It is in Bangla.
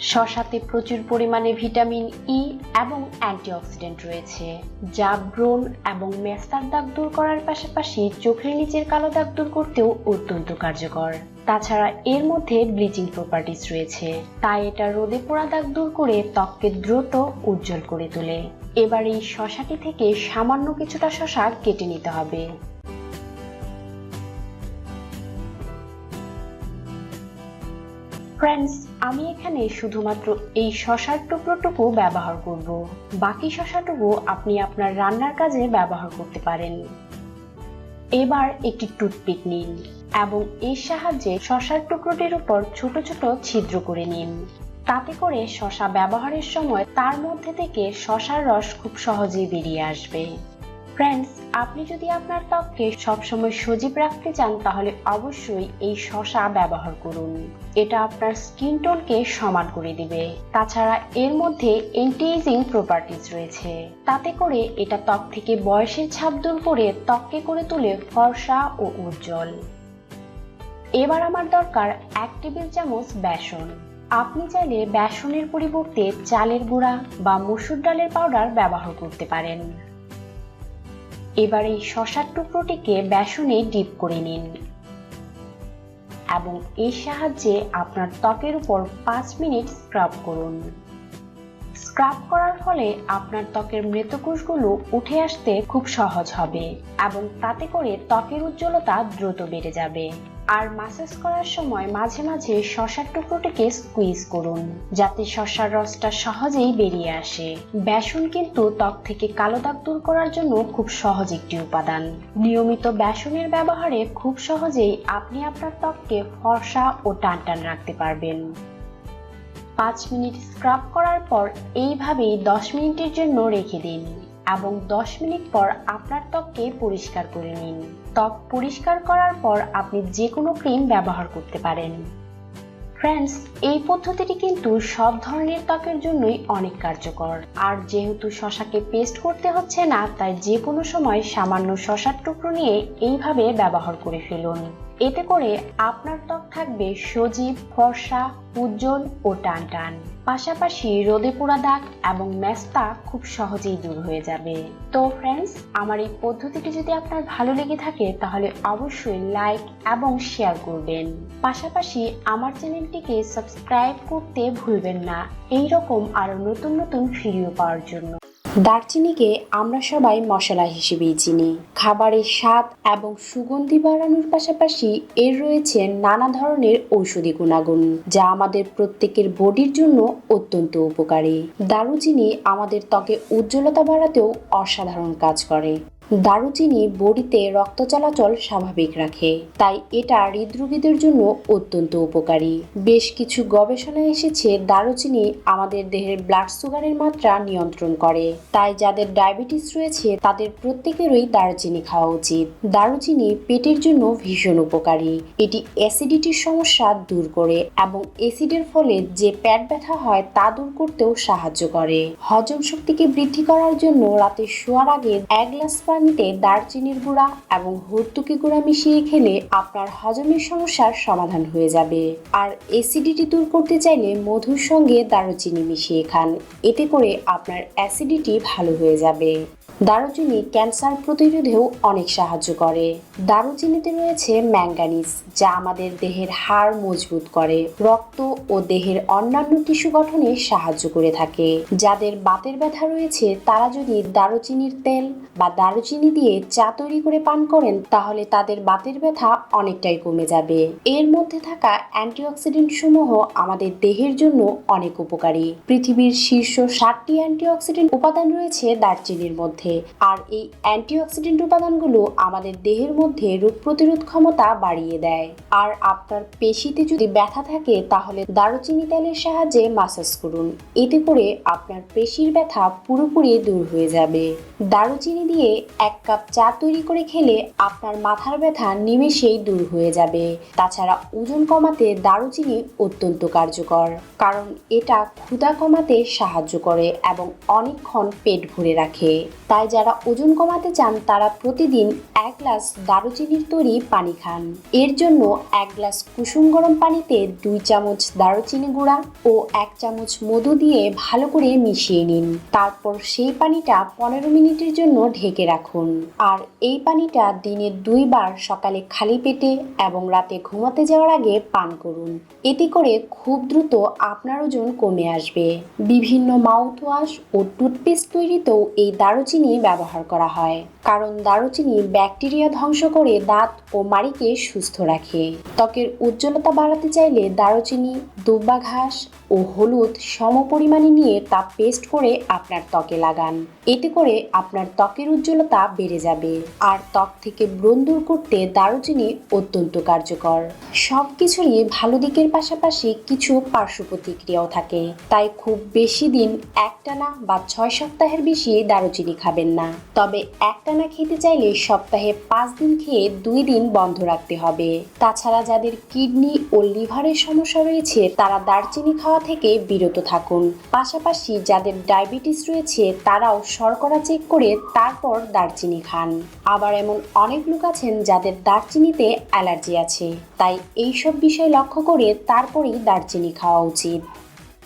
শশাতে প্রচুর পরিমাণে ভিটামিন ই এবং অ্যান্টিঅক্সিডেন্ট রয়েছে, যা ব্রণ এবং মেস্তার দাগ দূর করার পাশাপাশি চোখের নিচের কালো দাগ দূর করতেও অত্যন্ত কার্যকর। তাছাড়া এর মধ্যে ব্লিচিং প্রপার্টিস রয়েছে, তাই এটা রোদে পোড়া দাগ দূর করে ত্বককে দ্রুত উজ্জ্বল করে তোলে। এবার এই শশাটি থেকে সামান্য কিছুটা শশা কেটে নিতে হবে। ফ্রেন্ডস আমি এখানে শুধুমাত্র এই শশার টুকরোটুকু ব্যবহার করব। বাকি শশাটুকু আপনি আপনার রান্নার কাজে ব্যবহার করতে পারেন। এবার একটি টুথপিক নিন এবং এর সাহায্যে শশার টুকরোটির উপর ছোট ছোট ছিদ্র করে নিন। তাতে করে শশা ব্যবহারের সময় তার মধ্যে থেকে শশার রস খুব সহজেই বেরিয়ে আসবে। ফ্রেন্ডস আপনি যদি আপনার ত্বককে সবসময় সজীব রাখতে চান, তাহলে অবশ্যই এই শশা ব্যবহার করুন। এটা আপনার স্কিন টোনকে সমান করে দিবে। তাছাড়া এর মধ্যে এজিং প্রপার্টিজ রয়েছে। তাতে করে এটা ত্বক থেকে বয়সের ছাপ দূর করে ত্বককে করে তোলে ফর্সা ও উজ্জ্বল। এবার আমার দরকার এক টেবিল চামচ বেসন। আপনি চাইলে বেসনের পরিবর্তে চালের গুঁড়া বা মসুর ডালের পাউডার ব্যবহার করতে পারেন। এবার এই শশার টুকরোটিকে বেসনে ডিপ করে নিন এবং এর সাহায্যে আপনার ত্বকের উপর পাঁচ মিনিট স্ক্রাব করুন। স্ক্রাব করার ফলে আপনার ত্বকের মৃত কোষগুলো উঠে আসতে খুব সহজ হবে এবং তাতে করে ত্বকের উজ্জ্বলতা দ্রুত বেড়ে যাবে। আর মাসাজ করার সময় মাঝে মাঝে শশার টুকরোটিকে স্কুইজ করুন, যাতে শশার রসটা সহজেই বেরিয়ে আসে। বেসন কিন্তু ত্বক থেকে কালো দাগ দূর করার জন্য খুব সহজ একটি উপাদান। নিয়মিত বেসনের ব্যবহারে খুব সহজেই আপনি আপনার ত্বককে ফর্সা ও টানটান রাখতে পারবেন। পাঁচ মিনিট স্ক্রাব করার পর এইভাবেই দশ মিনিটের জন্য রেখে দিন এবং দশ মিনিট পর আপনার ত্বককে পরিষ্কার করে নিন। ত্বক পরিষ্কার করার পর আপনি যে কোনো ক্রিম ব্যবহার করতে পারেন। ফ্রেন্ডস এই পদ্ধতিটি কিন্তু সব ধরনের ত্বকের জন্যই অনেক কার্যকর। আর যেহেতু শশাকে পেস্ট করতে হচ্ছে না, তাই যে কোনো সময় সামান্য শশার টুকরো নিয়ে এইভাবে ব্যবহার করে ফেলুন। এতে করে আপনার ত্বক থাকবে সজীব, ফর্সা, উজ্জ্বল ও টান টান পাশাপাশি রোদে পোড়া দাগ এবং ম্যাস্তা খুব সহজেই দূর হয়ে যাবে। তো ফ্রেন্ডস আমার এই পদ্ধতিটি যদি আপনার ভালো লেগে থাকে, তাহলে অবশ্যই লাইক এবং শেয়ার করবেন। পাশাপাশি আমার চ্যানেলটিকে সাবস্ক্রাইব করতে ভুলবেন না। এই রকম আরও নতুন নতুন ভিডিও পাওয়ার জন্য। দারচিনিকে আমরা সবাই মশলা হিসেবেই চিনি। খাবারের স্বাদ এবং সুগন্ধি বাড়ানোর পাশাপাশি এর রয়েছে নানা ধরনের ঔষধি গুণাগুণ, যা আমাদের প্রত্যেকের বডির জন্য অত্যন্ত উপকারী। দারুচিনি আমাদের ত্বকে উজ্জ্বলতা বাড়াতেও অসাধারণ কাজ করে। দারুচিনি বডিতে রক্ত চলাচল স্বাভাবিক রাখে। তাই এটা হৃদরোগীদের জন্য অত্যন্ত উপকারী। বেশ কিছু গবেষণায় এসেছে দারুচিনি আমাদের দেহের ব্লাড সুগারের মাত্রা নিয়ন্ত্রণ করে। তাই যাদের ডায়াবেটিস রয়েছে, তাদের প্রত্যেকেরই দারুচিনি খাওয়া উচিত। দারুচিনি পেটের জন্য ভীষণ উপকারী। এটি অ্যাসিডিটির সমস্যা দূর করে এবং অ্যাসিডের ফলে যে পেট ব্যথা হয়, তা দূর করতেও সাহায্য করে। হজম শক্তিকে বৃদ্ধি করার জন্য রাতে শোয়ার আগে এক গ্লাস পানিতে দারচিনির গুঁড়া এবং হর্তুকি গুঁড়া মিশিয়ে খেলে আপনার হজমের সমস্যার সমাধান হয়ে যাবে। আর অ্যাসিডিটি দূর করতে চাইলে মধুর সঙ্গে দারুচিনি মিশিয়ে খান। এতে করে আপনার অ্যাসিডিটি ভালো হয়ে যাবে। দারুচিনি ক্যান্সার প্রতিরোধেও অনেক সাহায্য করে। দারুচিনিতে রয়েছে ম্যাঙ্গানিজ, যা আমাদের দেহের হাড় মজবুত করে, রক্ত ও দেহের অন্যান্য টিস্যু গঠনে সাহায্য করে থাকে। যাদের বাতের ব্যথা রয়েছে, তারা যদি দারুচিনির তেল বা দারুচিনি দিয়ে চা তৈরি করে পান করেন, তাহলে তাদের বাতের ব্যথা অনেকটাই কমে যাবে। এর মধ্যে থাকা অ্যান্টিঅক্সিডেন্ট সমূহ আমাদের দেহের জন্য অনেক উপকারী। পৃথিবীর শীর্ষ ষাটটি অ্যান্টিঅক্সিডেন্ট উপাদান রয়েছে দারচিনির মধ্যে। আর এই অ্যান্টিঅক্সিডেন্ট উপাদানগুলো আমাদের দেহের মধ্যে রোগ প্রতিরোধ ক্ষমতা বাড়িয়ে দেয়। আর আপনার পেশিতে যদি ব্যথা থাকে, তাহলে দারুচিনি তেলের সাহায্যে মাসাজ করুন। এতে করে আপনার পেশির ব্যথা পুরোপুরি দূর হয়ে যাবে। দারুচিনি দিয়ে এক কাপ চা তৈরি করে খেলে আপনার মাথার ব্যথা নিমেষেই দূর হয়ে যাবে। তাছাড়া ওজন কমাতে দারুচিনি অত্যন্ত কার্যকর, কারণ এটা ক্ষুধা কমাতে সাহায্য করে এবং অনেকক্ষণ পেট ভরে রাখে। তাই যারা ওজন কমাতে চান, তারা প্রতিদিন এক গ্লাস দারুচিনির তৈরি পানি খান। এর জন্য এক গ্লাস কুসুম গরম পানিতে দুই চামচ দারুচিনি গুঁড়া ও এক চামচ মধু দিয়ে ভালো করে মিশিয়ে নিন। তারপর সেই পানিটা পনেরো মিনিটের জন্য ঢেকে রাখুন। আর এই পানিটা দিনে দুইবার সকালে খালি পেটে এবং রাতে ঘুমাতে যাওয়ার আগে পান করুন। এতে করে খুব দ্রুত আপনার ওজন কমে আসবে। বিভিন্ন মাউথওয়াশ ও টুথপেস্ট তৈরিতেও এই দারুচিনি ব্যবহার করা হয়, কারণ দারুচিনি ব্যাকটেরিয়া ধ্বংস করে দাঁত ও মাড়িকে সুস্থ রাখে। ত্বকের উজ্জ্বলতা বাড়াতে চাইলে দারুচিনি দুব্বা ঘাস ও হলুদ সম পরিমাণে নিয়ে তা পেস্ট করে আপনার ত্বকে লাগান। এতে করে আপনার ত্বকের উজ্জ্বলতা বেড়ে যাবে। আর ত্বক থেকে ব্রণ দূর করতে দারুচিনি অত্যন্ত কার্যকর। সব কিছুরই ভালো দিকের পাশাপাশি কিছু পার্শ্ব প্রতিক্রিয়াও থাকে। তাই খুব বেশি দিন একটানা বা ছয় সপ্তাহের বেশি দারুচিনি খাবেন না। তবে একটানা খেতে চাইলে সপ্তাহে পাঁচ দিন খেয়ে দুই দিন বন্ধ রাখতে হবে। তাছাড়া যাদের কিডনি ও লিভারের সমস্যা রয়েছে, তারা দারচিনি খাওয়া থেকে বিরত থাকুন। পাশাপাশি যাদের ডায়াবেটিস রয়েছে, তারাও শর্করা চেক করে তারপর দারচিনি খান। আবার এমন অনেক লোক আছেন যাদের দারচিনিতে অ্যালার্জি আছে। তাই এইসব বিষয় লক্ষ্য করে তারপরেই দারচিনি খাওয়া উচিত।